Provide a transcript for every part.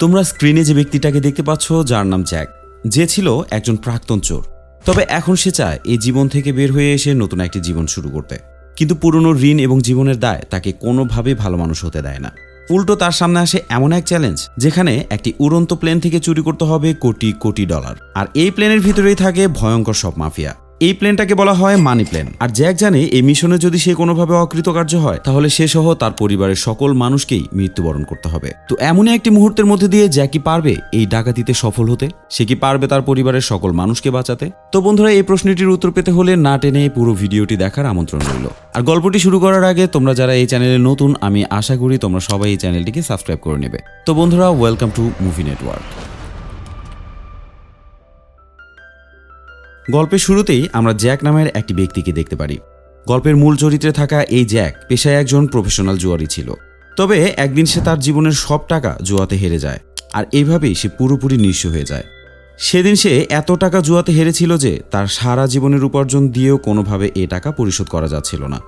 তোমরা স্ক্রিনে যে ব্যক্তিটাকে দেখতে পাচ্ছ, যার নাম জ্যাক। যে ছিল একজন প্রাক্তন চোর। তবে এখন সে চায় এই জীবন থেকে বের হয়ে এসে নতুন একটি জীবন শুরু করতে। কিন্তু পুরনো ঋণ এবং জীবনের দায় তাকে কোনোভাবেই ভালো মানুষ হতে দেয় না। উল্টো তার সামনে আসে এমন এক চ্যালেঞ্জ যেখানে একটি উড়ন্ত প্লেন থেকে চুরি করতে হবে কোটি কোটি ডলার আর এই প্লেনের ভিতরেই থাকে ভয়ঙ্কর সব মাফিয়া এই প্লেনটাকে বলা হয় মানি প্লেন। আর জ্যাক জানে এই মিশনে যদি সে কোনোভাবে অকৃতকার্য হয়, তাহলে সে সহ তার পরিবারের সকল মানুষকেই মৃত্যুবরণ করতে হবে। তো এমনই একটি মুহূর্তের মধ্যে দিয়ে জ্যাক কি পারবে এই ডাকাতিতে সফল হতে? সে কি পারবে তার পরিবারের সকল মানুষকে বাঁচাতে? তো বন্ধুরা, এই প্রশ্নটির উত্তর পেতে হলে না টেনে পুরো ভিডিওটি দেখার আমন্ত্রণ রইল। আর গল্পটি শুরু করার আগে তোমরা যারা এই চ্যানেলে নতুন, আমি আশা করি তোমরা সবাই এই চ্যানেলটিকে সাবস্ক্রাইব করে নেবে। তো বন্ধুরা ওয়েলকাম টু মুভি নেটওয়ার্ক গল্পের শুরুতেই আমরা জ্যাক নামের একটি ব্যক্তিকে দেখতে পারি। গল্পের মূল চরিত্রে থাকা এই জ্যাক পেশায় একজন প্রফেশনাল জুয়ারি ছিল। তবে একদিন সে তার জীবনের সব টাকা জুয়াতে হেরে যায় আর এইভাবেই সে পুরোপুরি নিঃস্ব হয়ে যায়। সেদিন সে এত টাকা জুয়াতে হেরেছিল যে তার সারা জীবনের উপার্জন দিয়েও কোনোভাবে এ টাকা পরিশোধ করা যাচ্ছিল না।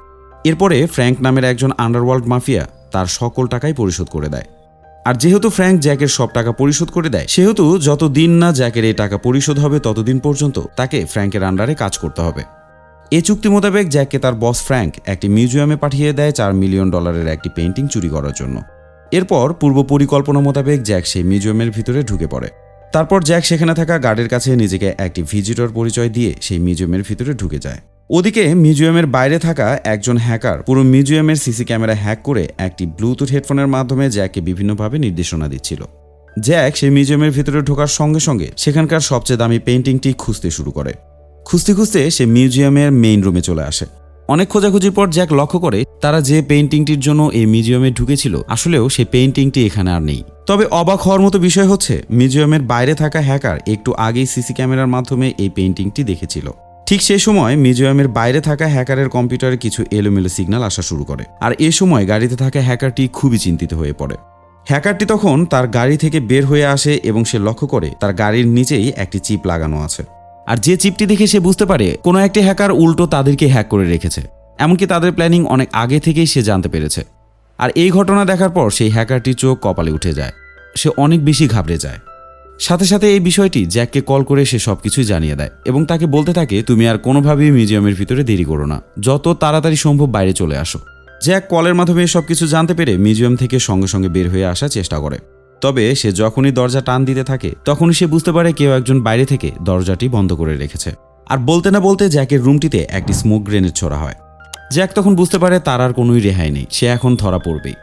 এরপরে ফ্র্যাঙ্ক নামের একজন আন্ডারওয়ার্ল্ড মাফিয়া তার সকল টাকাই পরিশোধ করে দেয়। আর যেহেতু ফ্র্যাঙ্ক জ্যাকের সব টাকা পরিশোধ করে দেয়, সেহেতু যতদিন না জ্যাকের এই টাকা পরিশোধ হবে, ততদিন পর্যন্ত তাকে ফ্র্যাঙ্কের আন্ডারে কাজ করতে হবে। এ চুক্তি মোতাবেক জ্যাককে তার বস ফ্র্যাঙ্ক একটি মিউজিয়ামে পাঠিয়ে দেয়, চার মিলিয়ন ডলারের একটি পেন্টিং চুরি করার জন্য। এরপর পূর্ব পরিকল্পনা মোতাবেক জ্যাক সেই মিউজিয়ামের ভিতরে ঢুকে পড়ে। তারপর জ্যাক সেখানে থাকা গার্ডের কাছে নিজেকে একটি ভিজিটর পরিচয় দিয়ে সেই মিউজিয়ামের ভিতরে ঢুকে যায়। ওদিকে মিউজিয়ামের বাইরে থাকা একজন হ্যাকার পুরো মিউজিয়ামের সিসি ক্যামেরা হ্যাক করে একটি ব্লুটুথ হেডফোনের মাধ্যমে জ্যাককে বিভিন্নভাবে নির্দেশনা দিচ্ছিল। জ্যাক সেই মিউজিয়ামের ভিতরে ঢোকার সঙ্গে সঙ্গে সেখানকার সবচেয়ে দামি পেন্টিংটি খুঁজতে শুরু করে। খুঁজতে খুঁজতে সে মিউজিয়ামের মেইন রুমে চলে আসে। অনেক খোঁজাখুঁজির পর জ্যাক লক্ষ্য করে তারা যে পেইন্টিংটির জন্য এই মিউজিয়ামে ঢুকেছিল, আসলেও সেই পেইন্টিংটি এখানে আর নেই। তবে অবাক হওয়ার মতো বিষয় হচ্ছে, মিউজিয়ামের বাইরে থাকা হ্যাকার একটু আগেই সিসি ক্যামেরার মাধ্যমে এই পেইন্টিংটি দেখেছিল। ঠিক সেই সময় মিউজিয়ামের বাইরে থাকা হ্যাকারের কম্পিউটারে কিছু এলোমেলো সিগন্যাল আসা শুরু করে। আর এ সময় গাড়িতে থাকা হ্যাকারটি খুবই চিন্তিত হয়ে পড়ে। হ্যাকারটি তখন তার গাড়ি থেকে বের হয়ে আসে এবং সে লক্ষ্য করে তার গাড়ির নিচেই একটি চিপ লাগানো আছে। আর যে চিপটি দেখে সে বুঝতে পারে, কোনো একটি হ্যাকার উল্টো তাদেরকে হ্যাক করে রেখেছে। এমনকি তাদের প্ল্যানিং অনেক আগে থেকেই সে জানতে পেরেছে। আর এই ঘটনা দেখার পর সেই হ্যাকারটির চোখ কপালে উঠে যায়। সে অনেক বেশি ঘাবড়ে যায়। সাথে সাথে এই বিষয়টি জ্যাককে কল করে সে সবকিছুই জানিয়ে দেয় এবং তাকে বলতে থাকে, তুমি আর কোনোভাবেই মিউজিয়ামের ভিতরে দেরি করো না। যত তাড়াতাড়ি সম্ভব বাইরে চলে আসো। জ্যাক কলের মাধ্যমে সবকিছু জানতে পেরে মিউজিয়াম থেকে সঙ্গে সঙ্গে বের হয়ে আসার চেষ্টা করে। তবে সে যখনই দরজা টান দিতে থাকে, তখনই সে বুঝতে পারে কেউ একজন বাইরে থেকে দরজাটি বন্ধ করে রেখেছে। আর বলতে না বলতে জ্যাকের রুমটিতে একটি স্মোক গ্রেনেড ছোড়া হয়। জ্যাক তখন বুঝতে পারে তার আর কোনোই রেহাই নেই, সে এখন ধরা পড়বেই।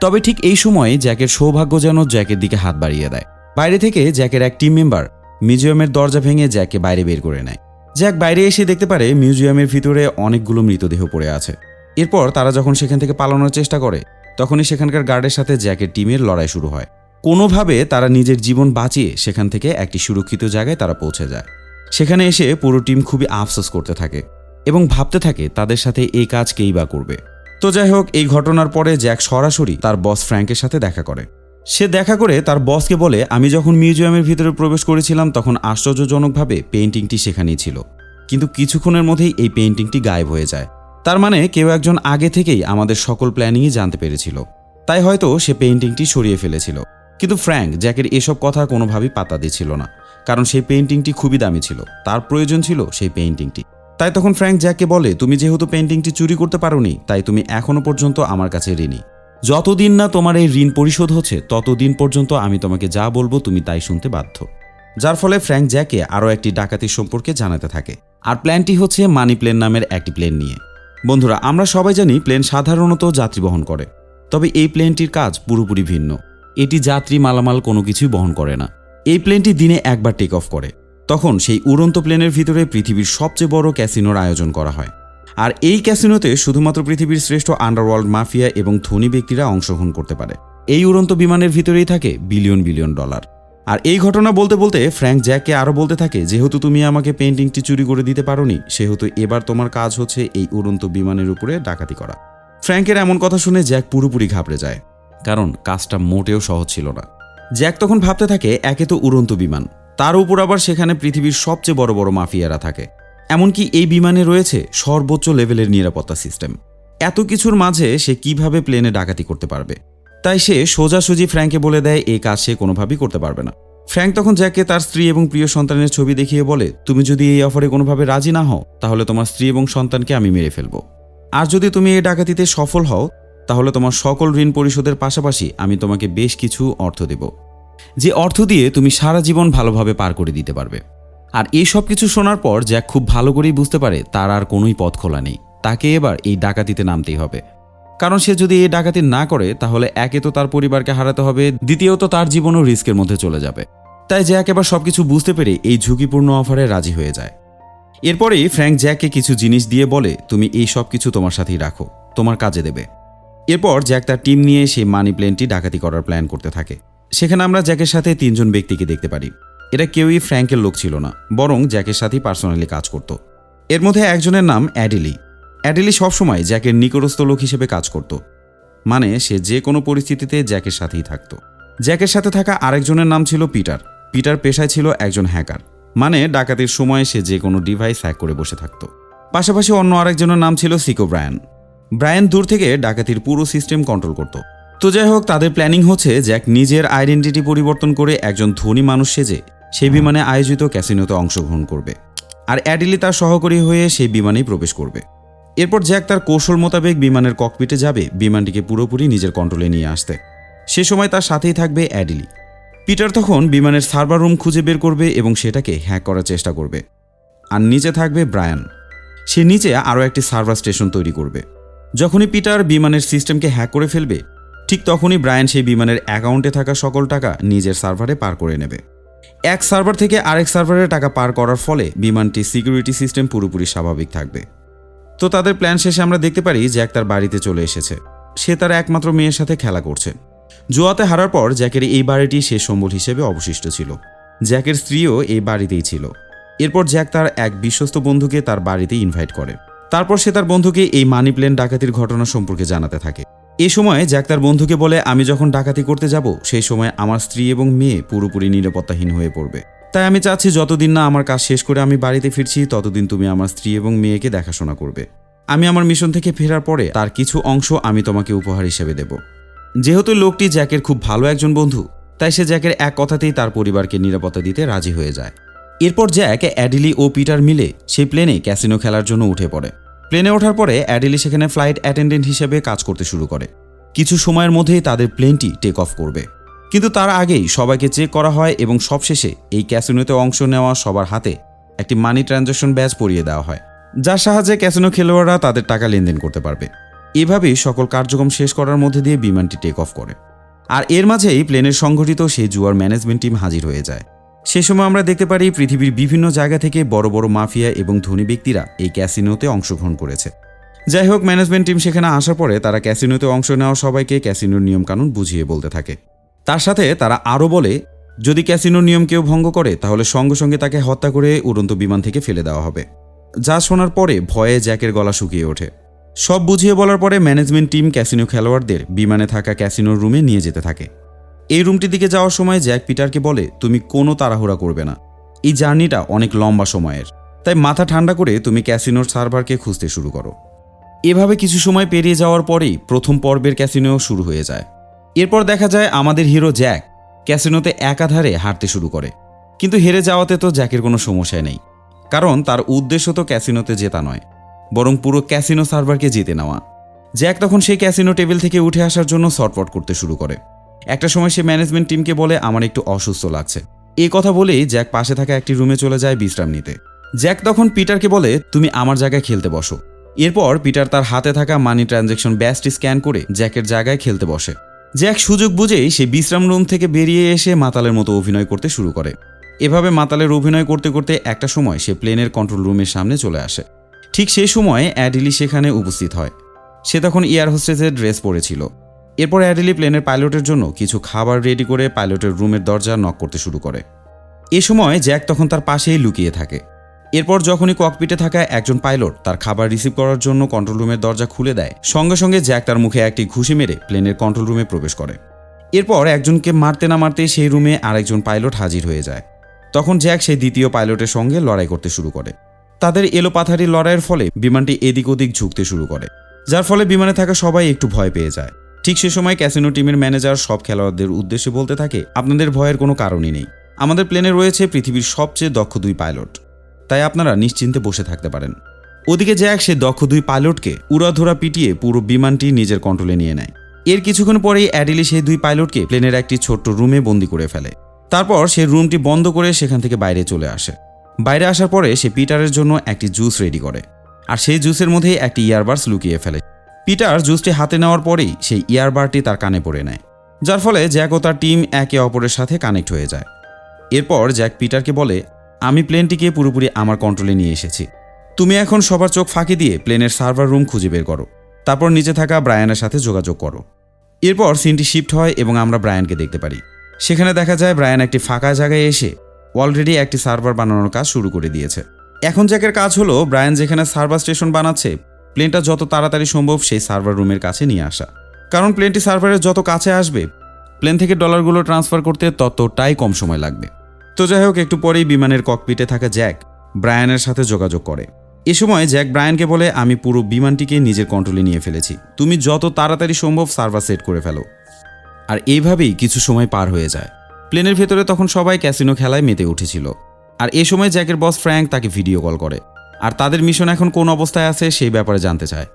তবে ঠিক এই সময়ে জ্যাকের সৌভাগ্য যেন জ্যাকের দিকে হাত বাড়িয়ে দেয়। বাইরে থেকে জ্যাকের এক টিম মেম্বার মিউজিয়ামের দরজা ভেঙে জ্যাককে বাইরে বের করে নেয়। জ্যাক বাইরে এসে দেখতে পারে মিউজিয়ামের ভিতরে অনেকগুলো মৃতদেহ পড়ে আছে। এরপর তারা যখন সেখান থেকে পালানোর চেষ্টা করে, তখনই সেখানকার গার্ডের সাথে জ্যাকের টিমের লড়াই শুরু হয়। কোনোভাবে তারা নিজের জীবন বাঁচিয়ে সেখান থেকে একটি সুরক্ষিত জায়গায় তারা পৌঁছে যায়। সেখানে এসে পুরো টিম খুবই আফসোস করতে থাকে এবং ভাবতে থাকে তাদের সাথে এই কাজ কেই বা করবে। তো যাই হোক, এই ঘটনার পরে জ্যাক সরাসরি তার বস ফ্র্যাঙ্কের সাথে দেখা করে। সে দেখা করে তার বসকে বলে, আমি যখন মিউজিয়ামের ভিতরে প্রবেশ করেছিলাম, তখন আশ্চর্যজনকভাবে পেইন্টিংটি সেখানেই ছিল। কিন্তু কিছুক্ষণের মধ্যেই এই পেইন্টিংটি গায়েব হয়ে যায়। তার মানে কেউ একজন আগে থেকেই আমাদের সকল প্ল্যানিংই জানতে পেরেছিল। তাই হয়তো সে পেইন্টিংটি সরিয়ে ফেলেছিল। কিন্তু ফ্র্যাঙ্ক, জ্যাকের এসব কথা কোনোভাবেই পাত্তা দিচ্ছিল না। কারণ সেই পেইন্টিংটি খুবই দামি ছিল। তার প্রয়োজন ছিল সেই পেইন্টিংটি। তাই তখন ফ্র্যাঙ্ক জ্যাককে বলে, তুমি যেহেতু পেইন্টিংটি চুরি করতে পারোনি, তাই তুমি এখনও পর্যন্ত আমার কাছে ঋণী। যতদিন না তোমার এই ঋণ পরিশোধ হচ্ছে, ততদিন পর্যন্ত আমি তোমাকে যা বলব তুমি তাই শুনতে বাধ্য। যার ফলে ফ্র্যাঙ্ক জ্যাকে আরও একটি ডাকাতির সম্পর্কে জানাতে থাকে। আর প্ল্যানটি হচ্ছে মানি প্লেন নামের একটি প্লেন নিয়ে। বন্ধুরা, আমরা সবাই জানি প্লেন সাধারণত যাত্রী বহন করে। তবে এই প্লেনটির কাজ পুরোপুরি ভিন্ন। এটি যাত্রী মালামাল কোনো কিছুই বহন করে না। এই প্লেনটি দিনে একবার টেক অফ করে। তখন সেই উড়ন্ত প্লেনের ভিতরে পৃথিবীর সবচেয়ে বড় ক্যাসিনোর আয়োজন করা হয়। আর এই ক্যাসিনোতে শুধুমাত্র পৃথিবীর শ্রেষ্ঠ আন্ডারওয়ার্ল্ড মাফিয়া এবং ধনী ব্যক্তিরা অংশগ্রহণ করতে পারে। এই উড়ন্ত বিমানের ভিতরেই থাকে বিলিয়ন বিলিয়ন ডলার। আর এই ঘটনা বলতে বলতে ফ্র্যাঙ্ক জ্যাককে আরও বলতে থাকে, যেহেতু তুমি আমাকে পেন্টিংটি চুরি করে দিতে পারোনি, সেহেতু এবার তোমার কাজ হচ্ছে এই উড়ন্ত বিমানের উপরে ডাকাতি করা। ফ্র্যাঙ্কের এমন কথা শুনে জ্যাক পুরোপুরি ঘাবড়ে যায়, কারণ কাজটা মোটেও সহজ ছিল না। জ্যাক তখন ভাবতে থাকে, একে তো উড়ন্ত বিমান, তার উপর আবার সেখানে পৃথিবীর সবচেয়ে বড় বড় মাফিয়ারা থাকে। এমনকি এই বিমানে রয়েছে সর্বোচ্চ লেভেলের নিরাপত্তা সিস্টেম। এত কিছুর মাঝে সে কীভাবে প্লেনে ডাকাতি করতে পারবে? তাই সে সোজাসুজি ফ্র্যাঙ্ককে বলে দেয়, এই কাজ সে কোনোভাবেই করতে পারবে না। ফ্র্যাঙ্ক তখন জ্যাককে তার স্ত্রী এবং প্রিয় সন্তানের ছবি দেখিয়ে বলে, তুমি যদি এই অফারে কোনোভাবে রাজি না হও, তাহলে তোমার স্ত্রী এবং সন্তানকে আমি মেরে ফেলব। আর যদি তুমি এই ডাকাতিতে সফল হও, তাহলে তোমার সকল ঋণ পরিশোধের পাশাপাশি আমি তোমাকে বেশ কিছু অর্থ দেব। যে অর্থ দিয়ে তুমি সারা জীবন ভালোভাবে পার করে দিতে পারবে। আর এই সব কিছু শোনার পর জ্যাক খুব ভালো করেই বুঝতে পারে তার আর কোনোই পথ খোলা নেই। তাকে এবার এই ডাকাতিতে নামতেই হবে। কারণ সে যদি এই ডাকাতি না করে, তাহলে একে তো তার পরিবারকে হারাতে হবে, দ্বিতীয়ত তার জীবনও রিস্কের মধ্যে চলে যাবে। তাই জ্যাক এবার সবকিছু বুঝতে পেরে এই ঝুঁকিপূর্ণ অফারে রাজি হয়ে যায়। এরপরেই ফ্র্যাঙ্ক জ্যাককে কিছু জিনিস দিয়ে বলে, তুমি এই সব কিছু তোমার সাথেই রাখো, তোমার কাজে দেবে। এরপর জ্যাক তার টিম নিয়ে সেই মানি প্লেনটি ডাকাতি করার প্ল্যান করতে থাকে। সেখানে আমরা জ্যাকের সাথে তিনজন ব্যক্তিকে দেখতে পারি। এরা কেউই ফ্র্যাঙ্কের লোক ছিল না, বরং জ্যাকের সাথেই পার্সোনালি কাজ করত। এর মধ্যে একজনের নাম অ্যাডিলি। অ্যাডিলি সবসময় জ্যাকের নিকটস্থ লোক হিসেবে কাজ করত। মানে সে যে কোনো পরিস্থিতিতে জ্যাকের সাথেই থাকতো। জ্যাকের সাথে থাকা আরেকজনের নাম ছিল পিটার। পিটার পেশায় ছিল একজন হ্যাকার। মানে ডাকাতির সময় সে যে কোনো ডিভাইস হ্যাক করে বসে থাকতো। পাশাপাশি অন্য আরেকজনের নাম ছিল সিকো ব্রায়ান। ব্রায়ান দূর থেকে ডাকাতির পুরো সিস্টেম কন্ট্রোল করত। তো যাই হোক, তাদের প্ল্যানিং হচ্ছে জ্যাক নিজের আইডেন্টিটি পরিবর্তন করে একজন ধনী মানুষ সেজে সেই বিমানে আয়োজিত ক্যাসিনোতে অংশগ্রহণ করবে। আর অ্যাডিলি তার সহকারী হয়ে সেই বিমানেই প্রবেশ করবে। এরপর জ্যাক তার কৌশল মোতাবেক বিমানের ককপিটে যাবে, বিমানটিকে পুরোপুরি নিজের কন্ট্রোলে নিয়ে আসতে। সে সময় তার সাথেই থাকবে অ্যাডিলি। পিটার তখন বিমানের সার্ভার রুম খুঁজে বের করবে এবং সেটাকে হ্যাক করার চেষ্টা করবে। আর নিচে থাকবে ব্রায়ান। সে নিচে আরও একটি সার্ভার স্টেশন তৈরি করবে। যখনই পিটার বিমানের সিস্টেমকে হ্যাক করে ফেলবে, ঠিক তখনই ব্রায়ান সেই বিমানের অ্যাকাউন্টে থাকা সকল টাকা নিজের সার্ভারে পার করে নেবে। এক সার্ভার থেকে আরেক সার্ভারে টাকা পার করার ফলে বিমানটির সিকিউরিটি সিস্টেম পুরোপুরি স্বাভাবিক থাকবে। তো তাদের প্ল্যান শেষে আমরা দেখতে পারি জ্যাক তার বাড়িতে চলে এসেছে। সে তার একমাত্র মেয়ের সাথে খেলা করছে। জুয়াতে হারার পর জ্যাকের এই বাড়িটি শেষ সম্বল হিসেবে অবশিষ্ট ছিল। জ্যাকের স্ত্রীও এই বাড়িতেই ছিল। এরপর জ্যাক তার এক বিশ্বস্ত বন্ধুকে তার বাড়িতে ইনভাইট করে। তারপর সে তার বন্ধুকে এই মানি প্লেন ডাকাতির ঘটনা সম্পর্কে জানাতে থাকে। এ সময় জ্যাক তার বন্ধুকে বলে, আমি যখন ডাকাতি করতে যাব, সেই সময় আমার স্ত্রী এবং মেয়ে পুরোপুরি নিরাপত্তাহীন হয়ে পড়বে। তাই আমি চাচ্ছি যতদিন না আমার কাজ শেষ করে আমি বাড়িতে ফিরছি, ততদিন তুমি আমার স্ত্রী এবং মেয়েকে দেখাশোনা করবে। আমি আমার মিশন থেকে ফেরার পরে তার কিছু অংশ আমি তোমাকে উপহার হিসেবে দেব। যেহেতু লোকটি জ্যাকের খুব ভালো একজন বন্ধু, তাই সে জ্যাকের এক কথাতেই তার পরিবারকে নিরাপত্তা দিতে রাজি হয়ে যায়। এরপর জ্যাক, অ্যাডিলি ও পিটার মিলে সেই প্লেনে ক্যাসিনো খেলার জন্য উঠে পড়ে। প্লেনে ওঠার পরে অ্যাডেলি সেখানে ফ্লাইট অ্যাটেন্ডেন্ট হিসেবে কাজ করতে শুরু করে। কিছু সময়ের মধ্যেই তাদের প্লেনটি টেক অফ করবে। কিন্তু তার আগেই সবাইকে চেক করা হয় এবং সবশেষে এই ক্যাসিনোতে অংশ নেওয়া সবার হাতে একটি মানি ট্রানজ্যাকশন ব্যাজ পরিয়ে দেওয়া হয়, যার সাহায্যে ক্যাসিনো খেলোয়াড়রা তাদের টাকা লেনদেন করতে পারবে। এভাবেই সকল কার্যক্রম শেষ করার মধ্যে দিয়ে বিমানটি টেক অফ করে। আর এর মাঝেই প্লেনের সংগঠিত সেই জুয়ার ম্যানেজমেন্ট টিম হাজির হয়ে যায়। সে সময় আমরা দেখতে পারি পৃথিবীর বিভিন্ন জায়গা থেকে বড় বড় মাফিয়া এবং ধনী ব্যক্তিরা এই ক্যাসিনোতে অংশগ্রহণ করেছে। যাই হোক ম্যানেজমেন্ট টিম সেখানে আসার পরে তারা ক্যাসিনোতে অংশ নেওয়া সবাইকে ক্যাসিনোর নিয়মকানুন বুঝিয়ে বলতে থাকে। তার সাথে তারা আরও বলে, যদি ক্যাসিনোর নিয়ম কেউ ভঙ্গ করে, তাহলে সঙ্গে সঙ্গে তাকে হত্যা করে উড়ন্ত বিমান থেকে ফেলে দেওয়া হবে। যা শোনার পরে ভয়ে জ্যাকের গলা শুকিয়ে ওঠে। সব বুঝিয়ে বলার পরে ম্যানেজমেন্ট টিম ক্যাসিনো খেলোয়াড়দের বিমানে থাকা ক্যাসিনোর রুমে নিয়ে যেতে থাকে। এই রুমটির দিকে যাওয়ার সময় জ্যাক পিটারকে বলে, তুমি কোনো তাড়াহুড়া করবে না। এই জার্নিটা অনেক লম্বা সময়ের। তাই মাথা ঠান্ডা করে তুমি ক্যাসিনোর সার্ভারকে খুঁজতে শুরু করো। এভাবে কিছু সময় পেরিয়ে যাওয়ার পরেই প্রথম পর্বের ক্যাসিনো শুরু হয়ে যায়। এরপর দেখা যায় আমাদের হিরো জ্যাক ক্যাসিনোতে একাধারে হাঁটতে শুরু করে। কিন্তু হেরে যাওয়াতে তো জ্যাকের কোনো সমস্যা নেই। কারণ তার উদ্দেশ্য তো ক্যাসিনোতে জেতা নয়, বরং পুরো ক্যাসিনো সার্ভারকে জিতে নেওয়া। জ্যাক তখন সেই ক্যাসিনো টেবিল থেকে উঠে আসার জন্য শর্টপট করতে শুরু করে। একটা সময় সে ম্যানেজমেন্ট টিমকে বলে, আমার একটু অসুস্থ লাগছে। এ কথা বলেই জ্যাক পাশে থাকা একটি রুমে চলে যায় বিশ্রাম নিতে। জ্যাক তখন পিটারকে বলে, তুমি আমার জায়গায় খেলতে বসো। এরপর পিটার তার হাতে থাকা মানি ট্রানজ্যাকশন ব্যাসটি স্ক্যান করে জ্যাকের জায়গায় খেলতে বসে। জ্যাক সুযোগ বুঝেই সে বিশ্রাম রুম থেকে বেরিয়ে এসে মাতালের মতো অভিনয় করতে শুরু করে। এভাবে মাতালের অভিনয় করতে করতে একটা সময় সে প্লেনের কন্ট্রোল রুমের সামনে চলে আসে। ঠিক সেই সময় অ্যাডিলি সেখানে উপস্থিত হয়। সে তখন এয়ার হোস্টেসের ড্রেস পরেছিল। এরপর অ্যাডিলি প্লেনের পাইলটের জন্য কিছু খাবার রেডি করে পাইলটের রুমের দরজা নক করতে শুরু করে। এ সময় জ্যাক তখন তার পাশেই লুকিয়ে থাকে। এরপর যখনই ককপিটে থাকা একজন পাইলট তার খাবার রিসিভ করার জন্য কন্ট্রোল রুমের দরজা খুলে দেয়, সঙ্গে সঙ্গে জ্যাক তার মুখে একটি ঘুষি মেরে প্লেনের কন্ট্রোল রুমে প্রবেশ করে। এরপর একজনকে মারতে না মারতে সেই রুমে আরেকজন পাইলট হাজির হয়ে যায়। তখন জ্যাক সেই দ্বিতীয় পাইলটের সঙ্গে লড়াই করতে শুরু করে। তাদের এলোপাথারি লড়াইয়ের ফলে বিমানটি এদিক ওদিক ঝুঁকতে শুরু করে, যার ফলে বিমানে থাকা সবাই একটু ভয় পেয়ে যায়। ঠিক সে সময় ক্যাসিনো টিমের ম্যানেজার সব খেলোয়াড়দের উদ্দেশ্যে বলতে থাকে, আপনাদের ভয়ের কোনো কারণই নেই। আমাদের প্লেনে রয়েছে পৃথিবীর সবচেয়ে দক্ষ দুই পাইলট। তাই আপনারা নিশ্চিন্তে বসে থাকতে পারেন। ওদিকে জ্যাক সে দক্ষ দুই পাইলটকে উড়াধুরা পিটিয়ে পুরো বিমানটি নিজের কন্ট্রোলে নিয়ে নেয়। এর কিছুক্ষণ পরেই অ্যাডিলি সেই দুই পাইলটকে প্লেনের একটি ছোট্ট রুমে বন্দি করে ফেলে। তারপর সে রুমটি বন্ধ করে সেখান থেকে বাইরে চলে আসে। বাইরে আসার পরে সে পিটারের জন্য একটি জুস রেডি করে। আর সেই জুসের মধ্যেই একটি ইয়ারবাডস লুকিয়ে ফেলে। পিটার জুসটি হাতে নেওয়ার পরেই সেই ইয়ারবারটি তার কানে পড়ে নেয়, যার ফলে জ্যাক ও তার টিম একে অপরের সাথে কানেক্ট হয়ে যায়। এরপর জ্যাক পিটারকে বলে, আমি প্লেনটিকে পুরোপুরি আমার কন্ট্রোলে নিয়ে এসেছি। তুমি এখন সবার চোখ ফাঁকি দিয়ে প্লেনের সার্ভার রুম খুঁজে বের করো। তারপর নিচে থাকা ব্রায়ানের সাথে যোগাযোগ করো। এরপর সিনটি শিফট হয় এবং আমরা ব্রায়ানকে দেখতে পারি। সেখানে দেখা যায় ব্রায়ান একটি ফাঁকা জায়গায় এসে অলরেডি একটি সার্ভার বানানোর কাজ শুরু করে দিয়েছে। এখন জ্যাকের কাজ হলো ব্রায়ান যেখানে সার্ভার স্টেশন বানাচ্ছে প্লেনটা যত তাড়াতাড়ি সম্ভব সেই সার্ভার রুমের কাছে নিয়ে আসা। কারণ প্লেনটি সার্ভারের যত কাছে আসবে, প্লেন থেকে ডলারগুলো ট্রান্সফার করতে ততটাই কম সময় লাগবে। তো যাই হোক, একটু পরেই বিমানের ককপিটে থাকা জ্যাক ব্রায়ানের সাথে যোগাযোগ করে। এ সময় জ্যাক ব্রায়ানকে বলে, আমি পুরো বিমানটিকে নিজের কন্ট্রোলে নিয়ে ফেলেছি। তুমি যত তাড়াতাড়ি সম্ভব সার্ভার সেট করে ফেলো। আর এইভাবেই কিছু সময় পার হয়ে যায়। প্লেনের ভেতরে তখন সবাই ক্যাসিনো খেলায় মেতে উঠেছিল। আর এ সময় জ্যাকের বস ফ্র্যাঙ্ক তাকে ভিডিও কল করে। আর তাদের মিশন এখন কোন অবস্থায় আছে সেই ব্যাপারে জানতে চায়।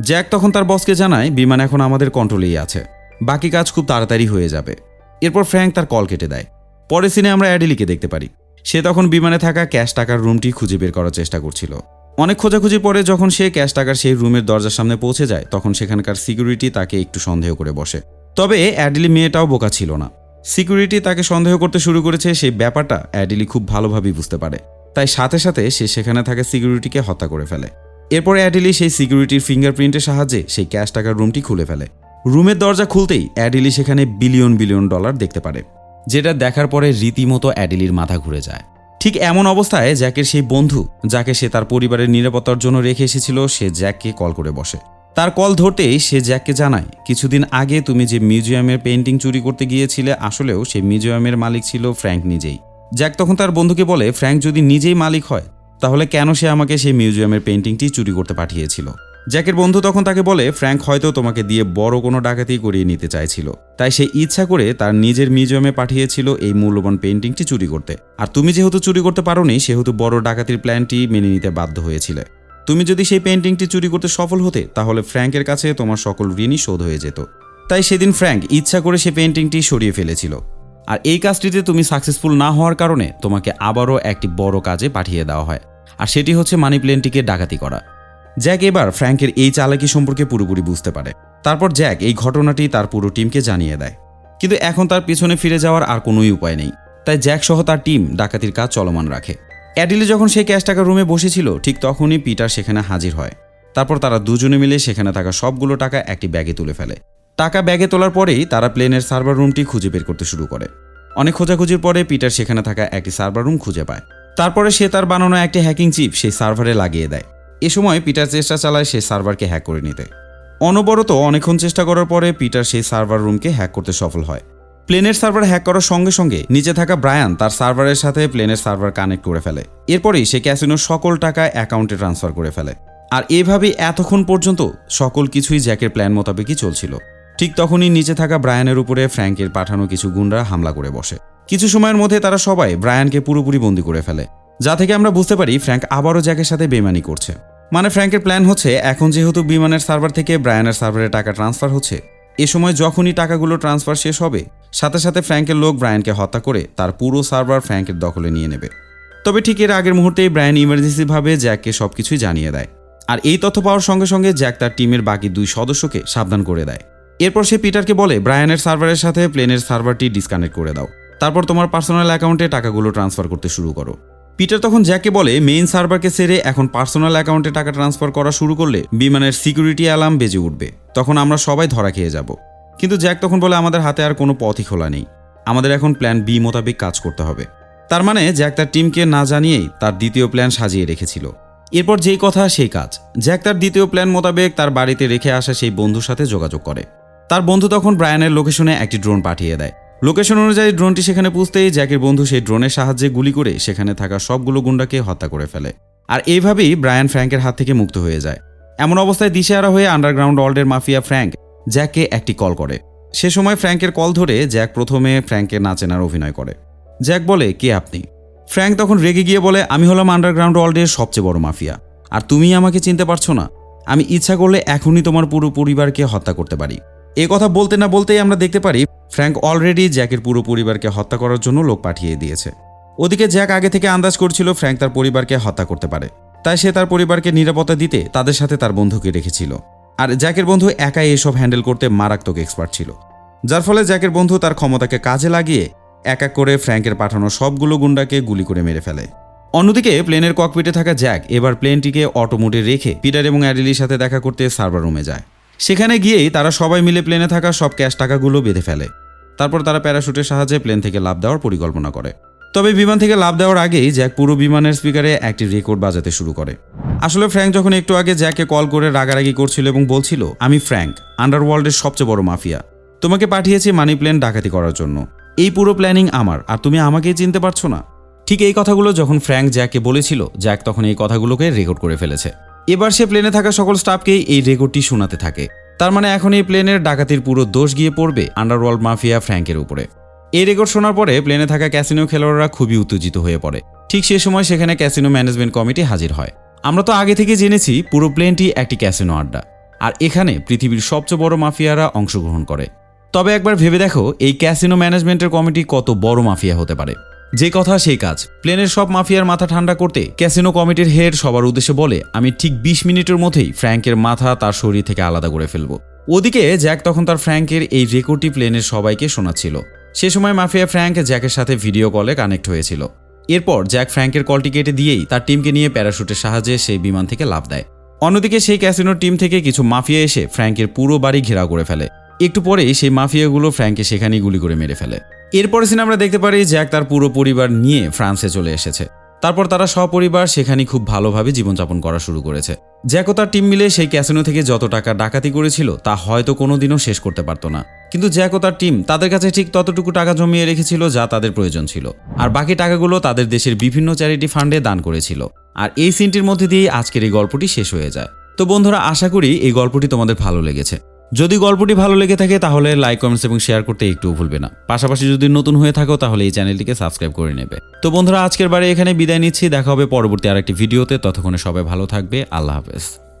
জ্যাক তখন তার বসকে জানায়, বিমান এখন আমাদের কন্ট্রোলেই আছে। বাকি কাজ খুব তাড়াতাড়ি হয়ে যাবে। এরপর ফ্র্যাঙ্ক তার কল কেটে দেয়। পরের সিনে আমরা অ্যাডিলিকে দেখতে পারি। সে তখন বিমানে থাকা ক্যাশ টাকার রুমটি খুঁজে বের করার চেষ্টা করছিল। অনেক খোঁজাখুঁজি পরে যখন সে ক্যাশ টাকার সেই রুমের দরজার সামনে পৌঁছে যায়, তখন সেখানকার সিকিউরিটি তাকে একটু সন্দেহ করে বসে। তবে অ্যাডিলি মেয়েটাও বোকা ছিল না। সিকিউরিটি তাকে সন্দেহ করতে শুরু করেছে, সেই ব্যাপারটা অ্যাডিলি খুব ভালোভাবেই বুঝতে পারে। তাই সাথে সাথে সে সেখানে থাকা সিকিউরিটিকে হত্যা করে ফেলে। এরপরে অ্যাডিলি সেই সিকিউরিটির ফিঙ্গারপ্রিন্টের সাহায্যে সেই ক্যাশ টাকার রুমটি খুলে ফেলে। রুমের দরজা খুলতেই অ্যাডিলি সেখানে বিলিয়ন বিলিয়ন ডলার দেখতে পারে, যেটা দেখার পরে রীতিমতো অ্যাডিলির মাথা ঘুরে যায়। ঠিক এমন অবস্থায় জ্যাকের সেই বন্ধু, যাকে সে তার পরিবারের নিরাপত্তার জন্য রেখে এসেছিল, সে জ্যাককে কল করে বসে। তার কল ধরতেই সে জ্যাককে জানায়, কিছুদিন আগে তুমি যে মিউজিয়ামের পেন্টিং চুরি করতে গিয়েছিলে, আসলেও সেই মিউজিয়ামের মালিক ছিল ফ্র্যাঙ্ক নিজেই। জ্যাক তখন তার বন্ধুকে বলে, ফ্র্যাঙ্ক যদি নিজেই মালিক হয়, তাহলে কেন সে আমাকে সেই মিউজিয়ামের পেন্টিংটি চুরি করতে পাঠিয়েছিল? জ্যাকের বন্ধু তখন তাকে বলে, ফ্র্যাঙ্ক হয়তো তোমাকে দিয়ে বড় কোনো ডাকাতি করিয়ে নিতে চাইছিল। তাই সে ইচ্ছা করে তার নিজের মিউজিয়ামে পাঠিয়েছিল এই মূল্যবান পেন্টিংটি চুরি করতে। আর তুমি যেহেতু চুরি করতে পারোনি, সেহেতু বড় ডাকাতির প্ল্যানটি মেনে নিতে বাধ্য হয়েছিলে। তুমি যদি সেই পেন্টিংটি চুরি করতে সফল হতে, তাহলে ফ্র্যাঙ্কের কাছে তোমার সকল ঋণই শোধ হয়ে যেত। তাই সেদিন ফ্র্যাঙ্ক ইচ্ছা করে সে পেন্টিংটি সরিয়ে ফেলেছিল। আর এই কাজটিতে তুমি সাকসেসফুল না হওয়ার কারণে তোমাকে আবারও একটি বড় কাজে পাঠিয়ে দেওয়া হয়। আর সেটি হচ্ছে মানি প্লেনটিকে ডাকাতি করা। জ্যাক এবার ফ্র্যাঙ্কের এই চালাকি সম্পর্কে পুরোপুরি বুঝতে পারে। তারপর জ্যাক এই ঘটনাটি তার পুরো টিমকে জানিয়ে দেয়। কিন্তু এখন তার পিছনে ফিরে যাওয়ার আর কোনোই উপায় নেই। তাই জ্যাক সহ তার টিম ডাকাতির কাজ চলমান রাখে। অ্যাডিলি যখন সেই ক্যাশ টাকার রুমে বসেছিল, ঠিক তখনই পিটার সেখানে হাজির হয়। তারপর তারা দুজনে মিলে সেখানে থাকা সবগুলো টাকা একটি ব্যাগে তুলে ফেলে। টাকা ব্যাগে তোলার পরেই তারা প্লেনের সার্ভার রুমটি খুঁজে বের করতে শুরু করে। অনেক খোঁজাখুঁজির পরে পিটার সেখানে থাকা একটি সার্ভার রুম খুঁজে পায়। তারপরে সে তার বানানো একটি হ্যাকিং চিপ সেই সার্ভারে লাগিয়ে দেয়। এ সময় পিটার চেষ্টা চালায় সেই সার্ভারকে হ্যাক করে নিতে। অনবরত অনেকক্ষণ চেষ্টা করার পরে পিটার সেই সার্ভার রুমকে হ্যাক করতে সফল হয়। প্লেনের সার্ভার হ্যাক করার সঙ্গে সঙ্গে নিচে থাকা ব্রায়ান তার সার্ভারের সাথে প্লেনের সার্ভার কানেক্ট করে ফেলে। এরপরেই সে ক্যাসিনোর সকল টাকা অ্যাকাউন্টে ট্রান্সফার করে ফেলে। আর এভাবেই এতক্ষণ পর্যন্ত সকল কিছুই জ্যাকের প্ল্যান মোতাবেকই চলছিল। ঠিক তখনই নিচে থাকা ব্রায়ানের উপরে ফ্র্যাঙ্কের পাঠানো কিছু গুন্ডা হামলা করে বসে। কিছু সময়ের মধ্যে তারা সবাই ব্রায়ানকে পুরোপুরি বন্দি করে ফেলে। যা থেকে আমরা বুঝতে পারি, ফ্র্যাঙ্ক আবারও জ্যাকের সাথে বেমানি করছে। মানে ফ্র্যাঙ্কের প্ল্যান হচ্ছে, এখন যেহেতু বিমানের সার্ভার থেকে ব্রায়ানের সার্ভারে টাকা ট্রান্সফার হচ্ছে, এ সময় যখনই টাকাগুলো ট্রান্সফার শেষ হবে, সাথে সাথে ফ্র্যাঙ্কের লোক ব্রায়ানকে হত্যা করে তার পুরো সার্ভার ফ্র্যাঙ্কের দখলে নিয়ে নেবে। তবে ঠিক এর আগের মুহূর্তেই ব্রায়ান ইমার্জেন্সিভাবে জ্যাককে সবকিছুই জানিয়ে দেয়। আর এই তথ্য পাওয়ার সঙ্গে সঙ্গে জ্যাক তার টিমের বাকি দুই সদস্যকে সাবধান করে দেয়। এরপর সে পিটারকে বলে, ব্রায়ানের সার্ভারের সাথে প্লেনের সার্ভারটি ডিসকানেক্ট করে দাও। তারপর তোমার পার্সোনাল অ্যাকাউন্টে টাকাগুলো ট্রান্সফার করতে শুরু করো। পিটার তখন জ্যাককে বলে মেইন সার্ভারকে সেরে এখন পার্সোনাল অ্যাকাউন্টে টাকা ট্রান্সফার করা শুরু করলে বিমানের সিকিউরিটি অ্যালার্ম বেজে উঠবে। তখন আমরা সবাই ধরা খেয়ে যাব। কিন্তু জ্যাক তখন বলে, আমাদের হাতে আর কোনো পথই খোলা নেই। আমাদের এখন প্ল্যান বি মোতাবেক কাজ করতে হবে। তার মানে জ্যাক তার টিমকে না জানিয়েই তার দ্বিতীয় প্ল্যান সাজিয়ে রেখেছিল। এরপর যেই কথা, সেই কাজ। জ্যাক তার দ্বিতীয় প্ল্যান মোতাবেক তার বাড়িতে রেখে আসা সেই বন্ধুর সাথে যোগাযোগ করে। তার বন্ধু তখন ব্রায়ানের লোকেশনে একটি ড্রোন পাঠিয়ে দেয়। লোকেশন অনুযায়ী ড্রোনটি সেখানে পুষতেই জ্যাকের বন্ধু সেই ড্রোনের সাহায্যে গুলি করে সেখানে থাকা সবগুলো গুন্ডাকে হত্যা করে ফেলে। আর এইভাবেই ব্রায়ান ফ্র্যাঙ্কের হাত থেকে মুক্ত হয়ে যায়। এমন অবস্থায় দিশেহারা হয়ে আন্ডারগ্রাউন্ড ওয়ার্ল্ডের মাফিয়া ফ্র্যাঙ্ক জ্যাককে একটি কল করে। সে সময় ফ্র্যাঙ্কের কল ধরে জ্যাক প্রথমে ফ্র্যাঙ্কের না চেনার অভিনয় করে। জ্যাক বলে, কে আপনি? ফ্র্যাঙ্ক তখন রেগে গিয়ে বলে, আমি হলাম আন্ডারগ্রাউন্ড ওয়ার্ল্ডের সবচেয়ে বড় মাফিয়া। আর তুমি আমাকে চিনতে পারছ না? আমি ইচ্ছা করলে এখনই তোমার পুরো পরিবারকে হত্যা করতে পারি। এ কথা বলতে না বলতেই আমরা দেখতে পারি, ফ্র্যাঙ্ক অলরেডি জ্যাকের পুরো পরিবারকে হত্যা করার জন্য লোক পাঠিয়ে দিয়েছে। ওদিকে জ্যাক আগে থেকে আন্দাজ করছিল ফ্র্যাঙ্ক তার পরিবারকে হত্যা করতে পারে। তাই সে তার পরিবারকে নিরাপত্তা দিতে তাদের সাথে তার বন্ধুকে রেখেছিল। আর জ্যাকের বন্ধু একাই এসব হ্যান্ডেল করতে মারাত্মক এক্সপার্ট ছিল। যার ফলে জ্যাকের বন্ধু তার ক্ষমতাকে কাজে লাগিয়ে এক এক করে ফ্র্যাঙ্কের পাঠানো সবগুলো গুন্ডাকে গুলি করে মেরে ফেলে। অন্যদিকে প্লেনের ককপিটে থাকা জ্যাক এবার প্লেনটিকে অটোমোটে রেখে পিটার এবং অ্যাডিলির সাথে দেখা করতে সার্ভার রুমে যায়। সেখানে গিয়েই তারা সবাই মিলে প্লেনে থাকা সব ক্যাশ টাকাগুলো বেঁধে ফেলে। তারপর তারা প্যারাশুটের সাহায্যে প্লেন থেকে লাভ দেওয়ার পরিকল্পনা করে। তবে বিমান থেকে লাভ দেওয়ার আগেই জ্যাক পুরো বিমানের স্পিকারে একটি রেকর্ড বাজাতে শুরু করে। আসলে ফ্র্যাঙ্ক যখন একটু আগে জ্যাককে কল করে রাগারাগি করছিল এবং বলছিল, আমি ফ্র্যাঙ্ক আন্ডারওয়ার্ল্ডের সবচেয়ে বড় মাফিয়া। তোমাকে পাঠিয়েছি মানি প্লেন ডাকাতি করার জন্য। এই পুরো প্ল্যানিং আমার, আর তুমি আমাকেই চিনতে পারছ না? ঠিক এই কথাগুলো যখন ফ্র্যাঙ্ক জ্যাককে বলেছিল, জ্যাক তখন এই কথাগুলোকে রেকর্ড করে ফেলেছে। এবার সে প্লেনে থাকা সকল স্টাফকেই এই রেকর্ডটি শোনাতে থাকে। তার মানে এখন এই প্লেনের ডাকাতির পুরো দোষ গিয়ে পড়বে আন্ডারওয়ার্ল্ড মাফিয়া ফ্র্যাঙ্কের উপরে। এই রেকর্ড শোনার পরে প্লেনে থাকা ক্যাসিনো খেলোয়াড়রা খুবই উত্তেজিত হয়ে পড়ে। ঠিক সে সময় সেখানে ক্যাসিনো ম্যানেজমেন্ট কমিটি হাজির হয়। আমরা তো আগে থেকে জেনেছি পুরো প্লেনটি একটি ক্যাসিনো আড্ডা। আর এখানে পৃথিবীর সবচেয়ে বড় মাফিয়ারা অংশগ্রহণ করে। তবে একবার ভেবে দেখো, এই ক্যাসিনো ম্যানেজমেন্টের কমিটি কত বড় মাফিয়া হতে পারে। যে কথা সেই কাজ। প্লেনের সব মাফিয়ার মাথা ঠান্ডা করতে ক্যাসিনো কমিটির হেড সবার উদ্দেশ্যে বলে, আমি ঠিক বিশ মিনিটের মধ্যেই ফ্র্যাঙ্কের মাথা তার শরীর থেকে আলাদা করে ফেলব। ওদিকে জ্যাক তখন তার ফ্র্যাঙ্কের এই রেকর্ডটি প্লেনের সবাইকে শোনাচ্ছিল। সে সময় মাফিয়া ফ্র্যাঙ্ক জ্যাকের সাথে ভিডিও কলে কানেক্ট হয়েছিল। এরপর জ্যাক ফ্র্যাঙ্কের কলটি কেটে দিয়েই তার টিমকে নিয়ে প্যারাশুটের সাহায্যে সেই বিমান থেকে লাভ দেয়। অন্যদিকে সেই ক্যাসিনোর টিম থেকে কিছু মাফিয়া এসে ফ্র্যাঙ্কের পুরো বাড়ি ঘেরাও করে ফেলে। একটু পরেই সেই মাফিয়াগুলো ফ্র্যাঙ্কে সেখানেই গুলি করে মেরে ফেলে। এরপরে সিনে আমরা দেখতে পারি জ্যাক তার পুরো পরিবার নিয়ে ফ্রান্সে চলে এসেছে। তারপর তারা সপরিবার সেখানে খুব ভালোভাবে জীবনযাপন করা শুরু করেছে। জ্যাক ও তার টিম মিলে সেই ক্যাসিনো থেকে যত টাকা ডাকাতি করেছিল, তা হয়তো কোনোদিনও শেষ করতে পারতো না। কিন্তু জ্যাক ও তার টিম তাদের কাছে ঠিক ততটুকু টাকা জমিয়ে রেখেছিল যা তাদের প্রয়োজন ছিল। আর বাকি টাকাগুলো তাদের দেশের বিভিন্ন চ্যারিটি ফান্ডে দান করেছিল। আর এই সিনটির মধ্যে দিয়েই আজকের এই গল্পটি শেষ হয়ে যায়। তো বন্ধুরা, আশা করি এই গল্পটি তোমাদের ভালো লেগেছে। যদি গল্পটি ভালো লেগে থাকে, তাহলে লাইক কমেন্টস এবং শেয়ার করতে একটুও ভুলবে না। পাশাপাশি যদি নতুন হয়ে থাকো, তাহলে এই চ্যানেলটিকে সাবস্ক্রাইব করে নেবে। তো বন্ধুরা, আজকের বারে এখানে বিদায় নিচ্ছি। দেখা হবে পরবর্তী আরেকটি ভিডিওতে। ততক্ষণে সবাই ভালো থাকবে। আল্লাহ হাফেজ।